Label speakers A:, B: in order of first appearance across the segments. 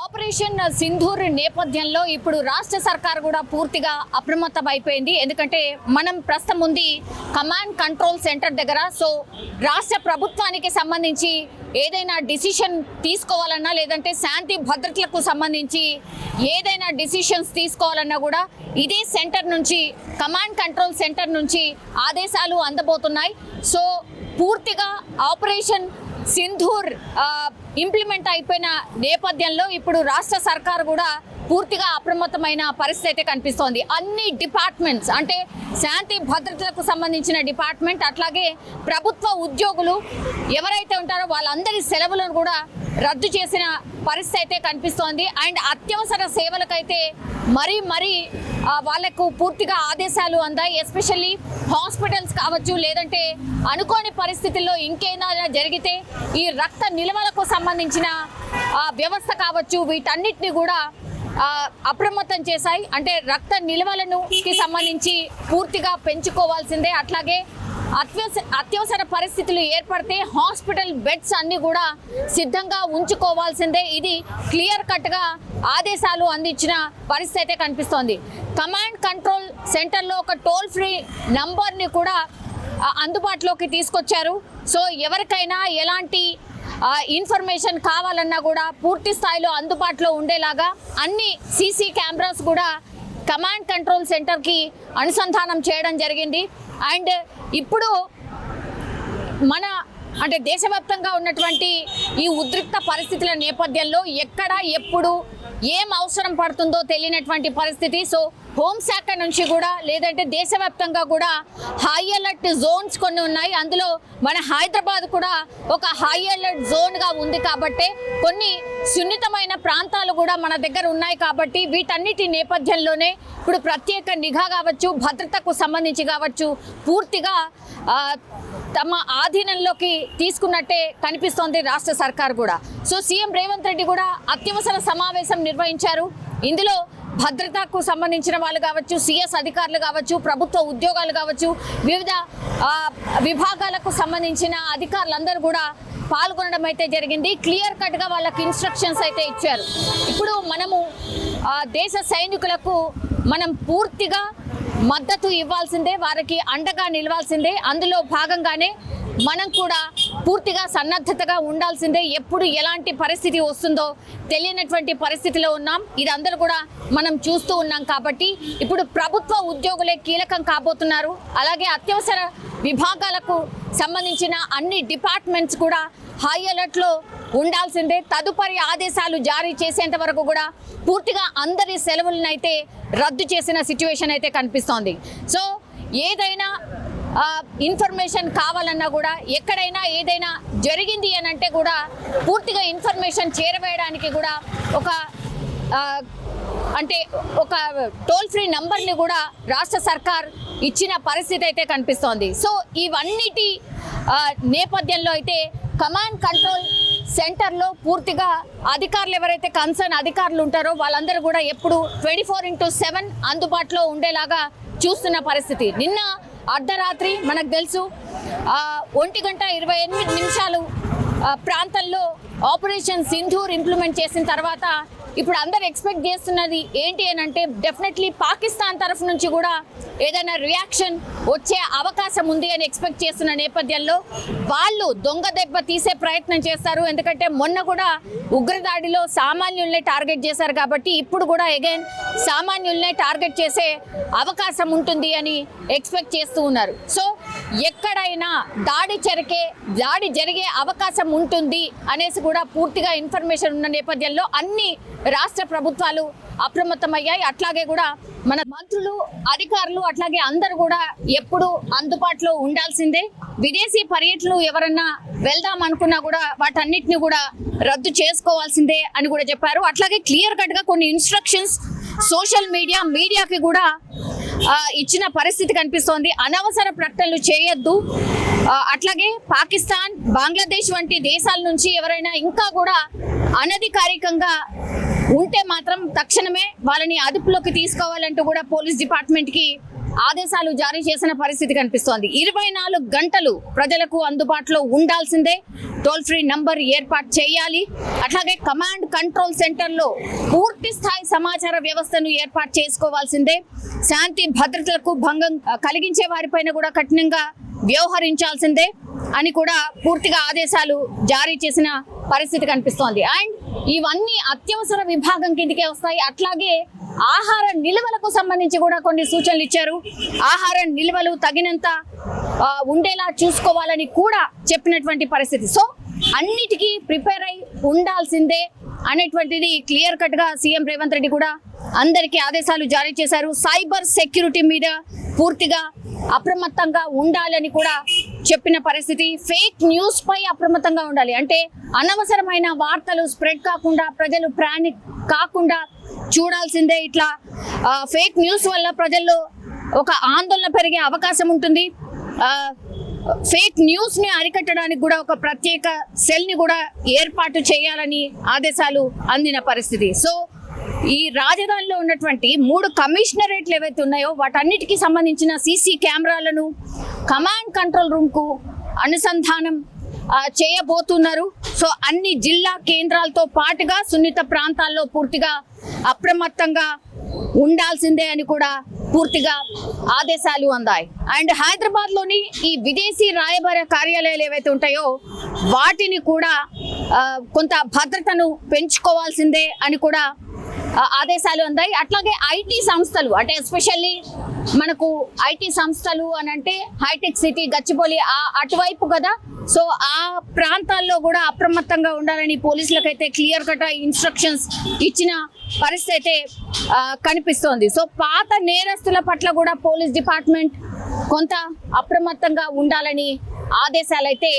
A: Operation Sindoor నేపథ్యంలో ఇప్పుడు రాష్ట్ర సర్కార్ కూడా పూర్తిగా అప్రమత్తం అయిపోయింది ఎందుకంటే మనం ప్రస్తుతం ఉంది కమాండ్ కంట్రోల్ సెంటర్ దగ్గర. సో రాష్ట్ర ప్రభుత్వానికి సంబంధించి ఏదైనా డిసిషన్ తీసుకోవాలన్నా లేదంటే శాంతి భద్రతలకు సంబంధించి ఏదైనా డిసిషన్స్ తీసుకోవాలన్నా కూడా ఇదే సెంటర్ నుంచి కమాండ్ కంట్రోల్ సెంటర్ నుంచి ఆదేశాలు అందబోతున్నాయి. సో పూర్తిగా ఆపరేషన్ సింధూర్ ఇంప్లిమెంట్ అయిపోయిన నేపథ్యంలో ఇప్పుడు రాష్ట్ర సర్కార్ కూడా పూర్తిగా అప్రమత్తమైన పరిస్థితి అయితే కనిపిస్తోంది. అన్ని డిపార్ట్మెంట్స్ అంటే శాంతి భద్రతలకు సంబంధించిన డిపార్ట్మెంట్ అట్లాగే ప్రభుత్వ ఉద్యోగులు ఎవరైతే ఉంటారో వాళ్ళందరి సెలవులను కూడా రద్దు చేసిన పరిస్థితి అయితే కనిపిస్తోంది. అండ్ అత్యవసర సేవలకైతే మరీ మరీ వాళ్ళకు పూర్తిగా ఆదేశాలు అందాయి. ఎస్పెషల్లీ హాస్పిటల్స్ కావచ్చు లేదంటే అనుకోని పరిస్థితుల్లో ఇంకేదైనా జరిగితే ఈ రక్త నిల్వలకు సంబంధించిన వ్యవస్థ కావచ్చు వీటన్నిటిని కూడా అప్రమత్తం చేశాయి. అంటే రక్త నిల్వలను సంబంధించి పూర్తిగా పెంచుకోవాల్సిందే. అట్లాగే అత్యవసర అత్యవసర పరిస్థితులు ఏర్పడితే హాస్పిటల్ బెడ్స్ అన్ని కూడా సిద్ధంగా ఉంచుకోవాల్సిందే. ఇది క్లియర్ కట్గా ఆదేశాలు అందించిన పరిస్థితి అయితే కనిపిస్తోంది. కమాండ్ కంట్రోల్ సెంటర్లో ఒక టోల్ ఫ్రీ నంబర్ని కూడా అందుబాటులోకి తీసుకొచ్చారు. సో ఎవరికైనా ఎలాంటి ఇన్ఫర్మేషన్ కావాలన్నా కూడా పూర్తి స్థాయిలో అందుబాటులో ఉండేలాగా అన్ని సీసీ కెమెరాస్ కూడా కమాండ్ కంట్రోల్ సెంటర్కి అనుసంధానం చేయడం జరిగింది. అండ్ ఇప్పుడు మన అంటే దేశవ్యాప్తంగా ఉన్నటువంటి ఈ ఉద్రిక్త పరిస్థితుల నేపథ్యంలో ఎక్కడ ఎప్పుడు ఏం అవసరం పడుతుందో తెలియనటువంటి పరిస్థితి. సో హోంశాఖ నుంచి కూడా లేదంటే దేశవ్యాప్తంగా కూడా హై అలర్ట్ జోన్స్ కొన్ని ఉన్నాయి. అందులో మన హైదరాబాద్ కూడా ఒక హై అలర్ట్ జోన్గా ఉంది కాబట్టి కొన్ని సున్నితమైన ప్రాంతాలు కూడా మన దగ్గర ఉన్నాయి కాబట్టి వీటన్నిటి నేపథ్యంలోనే ఇప్పుడు ప్రత్యేక నిఘా కావచ్చు భద్రతకు సంబంధించి కావచ్చు పూర్తిగా తమ ఆధీనంలోకి తీసుకున్నట్టే కనిపిస్తోంది రాష్ట్ర సర్కార్ కూడా. సో సీఎం రేవంత్ రెడ్డి కూడా అత్యవసర సమావేశం నిర్వహించారు. ఇందులో భద్రతకు సంబంధించిన వాళ్ళు కావచ్చు సిఎస్ అధికారులు కావచ్చు ప్రభుత్వ ఉద్యోగాలు కావచ్చు వివిధ విభాగాలకు సంబంధించిన అధికారులందరూ కూడా పాల్గొనడం అయితే జరిగింది. క్లియర్ కట్గా వాళ్ళకి ఇన్స్ట్రక్షన్స్ అయితే ఇచ్చారు. ఇప్పుడు మనము దేశ సైనికులకు మనం పూర్తిగా మద్దతు ఇవ్వాల్సిందే వారికి అండగా నిలవాల్సిందే. అందులో భాగంగానే మనం కూడా పూర్తిగా సన్నద్ధతగా ఉండాల్సిందే ఎప్పుడు ఎలాంటి పరిస్థితి వస్తుందో తెలియనటువంటి పరిస్థితిలో ఉన్నాం. ఇది అందరూ కూడా మనం చూస్తూ ఉన్నాం కాబట్టి ఇప్పుడు ప్రభుత్వ ఉద్యోగులే కీలకం కాబోతున్నారు. అలాగే అత్యవసర విభాగాలకు సంబంధించిన అన్ని డిపార్ట్మెంట్స్ కూడా హై అలర్ట్లో ఉండాల్సిందే. తదుపరి ఆదేశాలు జారీ చేసేంత వరకు కూడా పూర్తిగా అందరి సెలవులను అయితే రద్దు చేసిన సిచ్యువేషన్ అయితే కనిపిస్తోంది. సో ఏదైనా ఇన్ఫర్మేషన్ కావాలన్నా కూడా ఎక్కడైనా ఏదైనా జరిగింది అని అంటే కూడా పూర్తిగా ఇన్ఫర్మేషన్ చేరవేయడానికి కూడా ఒక అంటే ఒక టోల్ ఫ్రీ నంబర్ని కూడా రాష్ట్ర సర్కార్ ఇచ్చిన పరిస్థితి అయితే కనిపిస్తోంది. సో ఇవన్నిటి నేపథ్యంలో అయితే కమాండ్ కంట్రోల్ సెంటర్లో పూర్తిగా అధికారులు ఎవరైతే కన్సర్న్ అధికారులు ఉంటారో వాళ్ళందరూ కూడా ఎప్పుడు ట్వంటీ ఫోర్ ఇంటూ సెవెన్ అందుబాటులో ఉండేలాగా చూస్తున్న పరిస్థితి. నిన్న అర్ధరాత్రి మనకు తెలుసు. ఒంటి గంట ఇరవై ఎనిమిది నిమిషాలు ఆ, ప్రాంతంలో ఆపరేషన్ సింధూర్ ఇంప్లిమెంట్ చేసిన తర్వాత ఇప్పుడు అందరు ఎక్స్పెక్ట్ చేస్తున్నది ఏంటి అని అంటే డెఫినెట్లీ పాకిస్తాన్ తరఫు నుంచి కూడా ఏదైనా రియాక్షన్ వచ్చే అవకాశం ఉంది అని ఎక్స్పెక్ట్ చేస్తున్న నేపథ్యంలో వాళ్ళు దొంగ దెబ్బ తీసే ప్రయత్నం చేస్తారు. ఎందుకంటే మొన్న కూడా ఉగ్రదాడిలో సామాన్యుల్నే టార్గెట్ చేశారు కాబట్టి ఇప్పుడు కూడా అగైన్ సామాన్యుల్నే టార్గెట్ చేసే అవకాశం ఉంటుంది అని ఎక్స్పెక్ట్ చేస్తూ ఉన్నారు. సో ఎక్కడైనా దాడి జరిగే దాడి జరిగే అవకాశం ఉంటుంది అనేసి కూడా పూర్తిగా ఇన్ఫర్మేషన్ ఉన్న నేపథ్యంలో అన్ని రాష్ట్ర ప్రభుత్వాలు అప్రమత్తమయ్యాయి. అట్లాగే కూడా మన మంత్రులు అధికారులు అట్లాగే అందరూ కూడా ఎప్పుడు అందుబాటులో ఉండాల్సిందే. విదేశీ పర్యటనలు ఎవరన్నా వెళ్దాం అనుకున్నా కూడా వాటన్నిటిని కూడా రద్దు చేసుకోవాల్సిందే అని కూడా చెప్పారు. అట్లాగే క్లియర్ కట్గా కొన్ని ఇన్స్ట్రక్షన్స్ సోషల్ మీడియా మీడియాకి కూడా ఇచ్చిన పరిస్థితి కనిపిస్తోంది. అనవసర ప్రకటనలు చేయొద్దు. అట్లాగే పాకిస్తాన్ బంగ్లాదేశ్ వంటి దేశాల నుంచి ఎవరైనా ఇంకా కూడా అనధికారికంగా ఉంటే మాత్రం తక్షణమే వాళ్ళని అదుపులోకి తీసుకోవాలంటూ కూడా పోలీస్ డిపార్ట్మెంట్కి ఆదేశాలు జారీ చేసిన పరిస్థితి కనిపిస్తోంది. ఇరవై నాలుగు గంటలు ప్రజలకు అందుబాటులో ఉండాల్సిందే. టోల్ ఫ్రీ నంబర్ ఏర్పాటు చేయాలి. అట్లాగే కమాండ్ కంట్రోల్ సెంటర్లో పూర్తి స్థాయి సమాచార వ్యవస్థను ఏర్పాటు చేసుకోవాల్సిందే. శాంతి భద్రతలకు భంగం కలిగించే వారిపైన కూడా కఠినంగా వ్యవహరించాల్సిందే అని కూడా పూర్తిగా ఆదేశాలు జారీ చేసిన పరిస్థితి కనిపిస్తోంది. అండ్ ఇవన్నీ అత్యవసర విభాగం కిందకే వస్తాయి. అట్లాగే ఆహార నిల్వలకు సంబంధించి కూడా కొన్ని సూచనలు ఇచ్చారు. ఆహార నిల్వలు తగినంత ఉండేలా చూసుకోవాలని కూడా చెప్పినటువంటి పరిస్థితి. సో అన్నిటికీ ప్రిపేర్ అయి ఉండాల్సిందే అనేటువంటిది క్లియర్ కట్గా సీఎం రేవంత్ రెడ్డి కూడా అందరికీ ఆదేశాలు జారీ చేశారు. సైబర్ సెక్యూరిటీ మీద పూర్తిగా అప్రమత్తంగా ఉండాలని కూడా చెప్పిన పరిస్థితి. ఫేక్ న్యూస్ పై అప్రమత్తంగా ఉండాలి. అంటే అనవసరమైన వార్తలు స్ప్రెడ్ కాకుండా ప్రజలు ప్రాణి కాకుండా చూడాల్సిందే ఇట్లా ఫేక్ న్యూస్ వల్ల ప్రజల్లో ఒక ఆందోళన పెరిగే అవకాశం ఉంటుంది. ఫేక్ న్యూస్ని అరికట్టడానికి కూడా ఒక ప్రత్యేక సెల్ని కూడా ఏర్పాటు చేయాలని ఆదేశాలు అందిన పరిస్థితి. సో ఈ రాజధానిలో ఉన్నటువంటి మూడు కమిషనరేట్లు ఏవైతే ఉన్నాయో వాటన్నిటికీ సంబంధించిన సీసీ కెమెరాలను కమాండ్ కంట్రోల్ రూమ్కు అనుసంధానం చేయబోతున్నారు. సో అన్ని జిల్లా కేంద్రాలతో పాటుగా సున్నిత ప్రాంతాల్లో పూర్తిగా అప్రమత్తంగా ఉండాల్సిందే అని కూడా పూర్తిగా ఆదేశాలు అందాయి. అండ్ హైదరాబాద్లోని ఈ విదేశీ రాయబార కార్యాలయాలు ఏవైతే ఉంటాయో వాటిని కూడా కొంత భద్రతను పెంచుకోవాల్సిందే అని కూడా ఆదేశాలు అందాయి. అట్లాగే ఐటీ సంస్థలు అంటే ఎస్పెషల్లీ మనకు ఐటీ సంస్థలు అని అంటే హైటెక్ సిటీ గచ్చిబౌలి ఆ అటువైపు కదా. సో ఆ ప్రాంతాల్లో కూడా అప్రమత్తంగా ఉండాలని పోలీసులకైతే క్లియర్ కట్ ఇన్స్ట్రక్షన్స్ ఇచ్చిన పరిస్థితి అయితే కనిపిస్తోంది. సో పాత నేరస్తుల పట్ల కూడా పోలీస్ డిపార్ట్మెంట్ కొంత అప్రమత్తంగా ఉండాలని ఆదేశాలు అయితే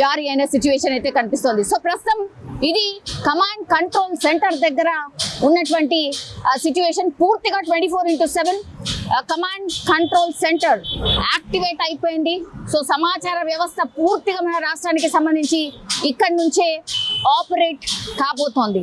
A: జారీ అయిన సిచ్యువేషన్ అయితే కనిపిస్తోంది. సో ప్రస్తుతం ఇది కమాండ్ కంట్రోల్ సెంటర్ దగ్గర ఉన్నటువంటి సిచ్యువేషన్ పూర్తిగా twenty four into seven command control centre activate అయిపోయింది. సో సమాచార వ్యవస్థ పూర్తిగా మన రాష్ట్రానికి సంబంధించి ఇక్కడి నుంచే ఆపరేట్ కాబోతోంది.